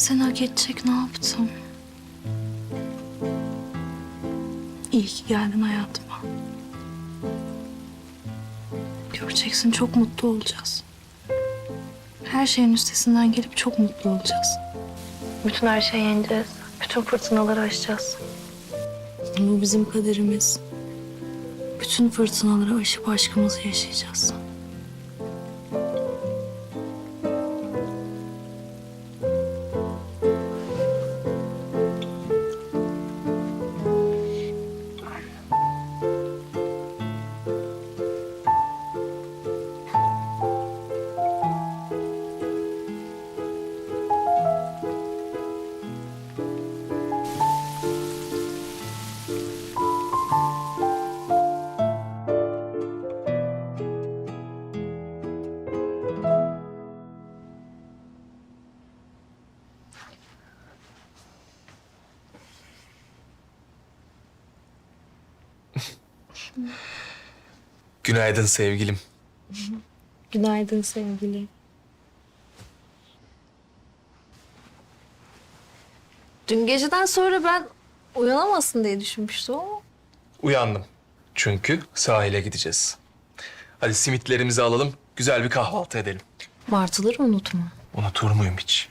seni hak edecek ne yaptım? İyi ki geldin hayatıma. Göreceksin çok mutlu olacağız. Her şeyin üstesinden gelip çok mutlu olacağız. Bütün her şeyi yeneceğiz. Bütün fırtınaları aşacağız. Bu bizim kaderimiz. Bütün fırtınaları aşıp aşkımızı yaşayacağız. Günaydın sevgilim. Günaydın sevgili. Dün geceden sonra ben uyanamazsın diye düşünmüştüm ama. Uyandım. Çünkü sahile gideceğiz. Hadi simitlerimizi alalım, güzel bir kahvaltı edelim. Martıları unutma. Unutur muyum hiç?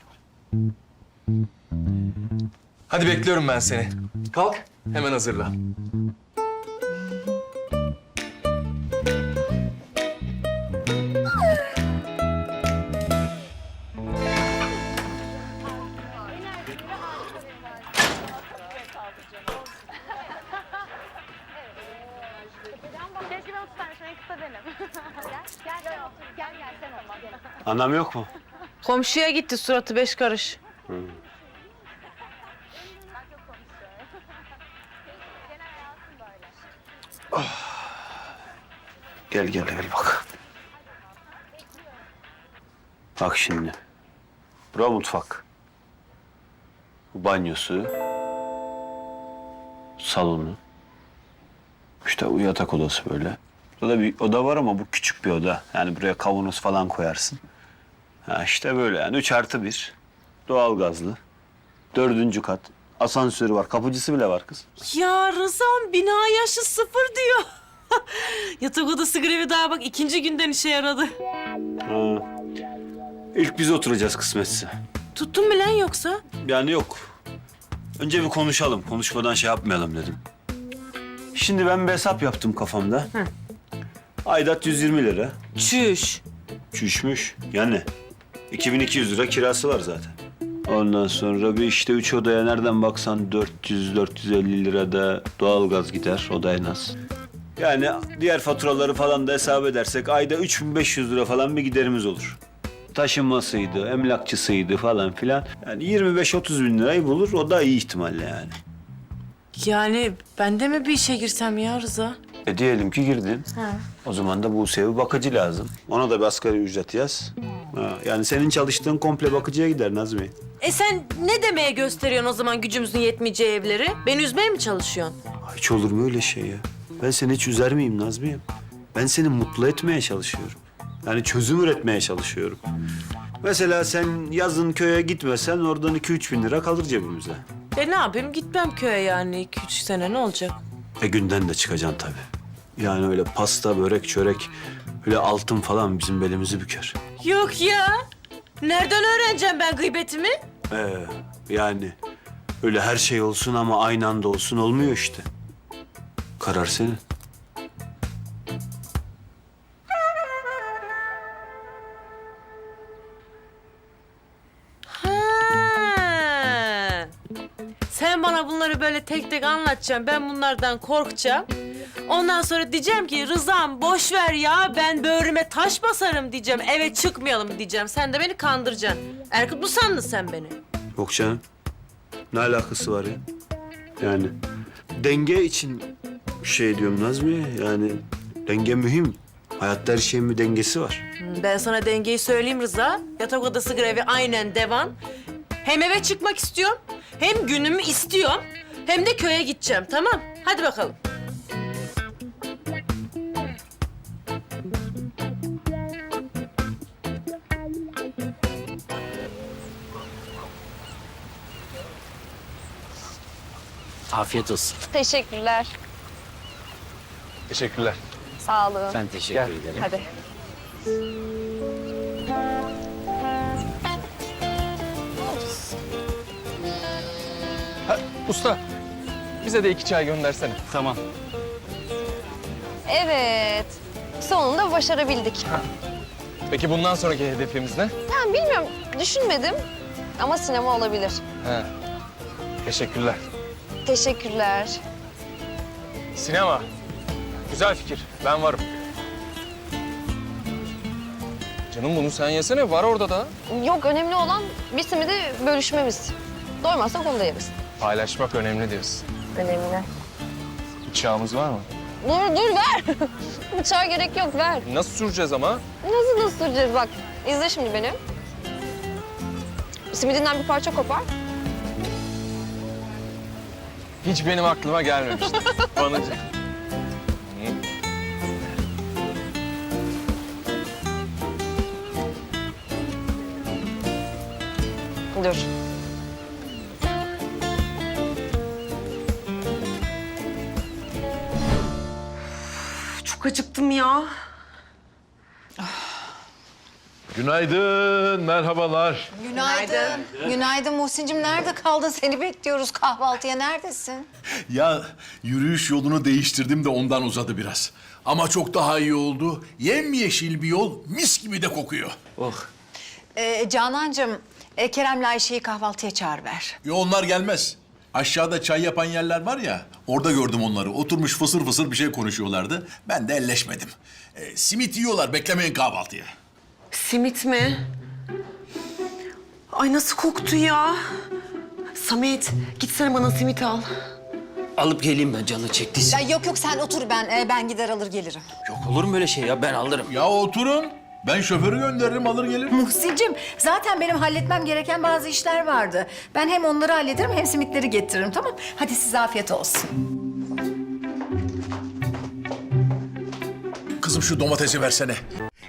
Hadi bekliyorum ben seni. Kalk, hemen hazırla. Anam yok mu? Komşuya gitti suratı beş karış. Gel gel gel bak. Bak şimdi. Bura mutfak. Bu banyosu. Salonu. İşte yatak odası böyle. Burada bir oda var ama bu küçük bir oda. Yani buraya kavanoz falan koyarsın. Ha işte böyle yani. Üç artı bir. Doğalgazlı. Dördüncü kat. Asansörü var. Kapıcısı bile var kız. Ya Rızam bina yaşı sıfır diyor. Yatak odası grevi daha bak ikinci günden işe yaradı. Ha. İlk biz oturacağız kısmetse. Tuttun mu lan yoksa? Yani yok. Önce bir konuşalım. Konuşmadan şey yapmayalım dedim. Şimdi ben bir hesap yaptım kafamda. Aidat 120 lira. Çüş. Çüşmüş. Yani 2200 lira kirası var zaten. Ondan sonra bir işte üç odaya nereden baksan 400-450 lirada doğalgaz gider. O da en az. Yani diğer faturaları falan da hesap edersek ayda 3500 lira falan bir giderimiz olur. Taşınmasıydı, emlakçısıydı falan filan. Yani 25-30 bin lirayı bulur. O da iyi ihtimalle yani. Yani ben de mi bir işe girsem ya Rıza? E diyelim ki girdin. O zaman da bu sevi bakıcı lazım. Ona da bir asgari ücret yaz. Ha, yani senin çalıştığın komple bakıcıya gider Nazmi. E sen ne demeye gösteriyorsun o zaman gücümüzün yetmeyeceği evleri? Beni üzmeye mi çalışıyorsun? Hiç olur mu öyle şey ya? Ben seni hiç üzer miyim Nazmi'yim? Ben seni mutlu etmeye çalışıyorum. Yani çözüm üretmeye çalışıyorum. Mesela sen yazın köye gitmesen oradan iki üç bin lira kalır cebimize. E ne yapayım gitmem köye yani iki üç sene ne olacak? E günden de çıkacaksın tabii. Yani öyle pasta, börek, çörek, öyle altın falan bizim belimizi büker. Yok ya. Nereden öğreneceğim ben gıybetimi? Ee, yani öyle her şey olsun ama aynı anda olsun olmuyor işte. Karar senin. Ha. Sen bana bunları böyle tek tek anlatacaksın. Ben bunlardan korkacağım. Ondan sonra diyeceğim ki Rıza'm boş ver ya ben böğrüme taş basarım diyeceğim. Eve çıkmayalım diyeceğim. Sen de beni kandıracaksın. Erkut mu sandın sen beni? Yok canım. Ne alakası var ya? Yani denge için şey diyorum Nazmi. Yani denge mühim. Hayatta her şeyin bir dengesi var. Ben sana dengeyi söyleyeyim Rıza. Yatak odası grevi aynen devam. Hem eve çıkmak istiyorum, hem günümü istiyorum, hem de köye gideceğim tamam? Hadi bakalım. Afiyet olsun. Teşekkürler. Teşekkürler. Sağ olun. Ben teşekkür ederim. Hadi. Ha, usta, bize de iki çay göndersene. Tamam. Evet. Sonunda başarabildik. Peki bundan sonraki hedefimiz ne? Yani bilmiyorum, düşünmedim. Ama sinema olabilir. He. Teşekkürler. Teşekkürler. Sinema. Güzel fikir. Ben varım. Canım bunu sen yesene. Var orada da. Yok, önemli olan bir simidi bölüşmemiz. Doymazsak onu da yeriz. Paylaşmak önemli diyorsun. Önemli. Bıçağımız var mı? Dur, dur ver. Bıçağa gerek yok, ver. Nasıl süreceğiz ama? Nasıl nasıl süreceğiz bak. İzle şimdi beni. Simidinden bir parça kopar. Hiç benim aklıma gelmemişti. Banıcı. Dur. Çok acıktım ya. Günaydın, merhabalar. Günaydın. Günaydın Muhsin'cim. Nerede kaldın? Seni bekliyoruz kahvaltıya. Neredesin? Ya yürüyüş yolunu değiştirdim de ondan uzadı biraz. Ama çok daha iyi oldu. Yemyeşil bir yol, mis gibi de kokuyor. Oh. Ee, Canancığım, e, Kerem'le Ayşe'yi kahvaltıya çağır ver. Yo onlar gelmez. Aşağıda çay yapan yerler var ya, orada gördüm onları. Oturmuş fısır fısır bir şey konuşuyorlardı. Ben de elleşmedim. Ee, simit yiyorlar, beklemeyin kahvaltıya. Simit mi? Ay nasıl koktu ya. Samet gitsene bana simit al. Alıp geleyim ben canı çektiyse. Ya yok yok sen otur ben e, ben gider alır gelirim. Yok olur mu öyle şey ya ben alırım. Ya oturun. Ben şoförü gönderirim, alır gelirim. Muhsin'cim zaten benim halletmem gereken bazı işler vardı. Ben hem onları hallederim hem simitleri getiririm tamam Hadi size afiyet olsun. Kızım şu domatesi versene.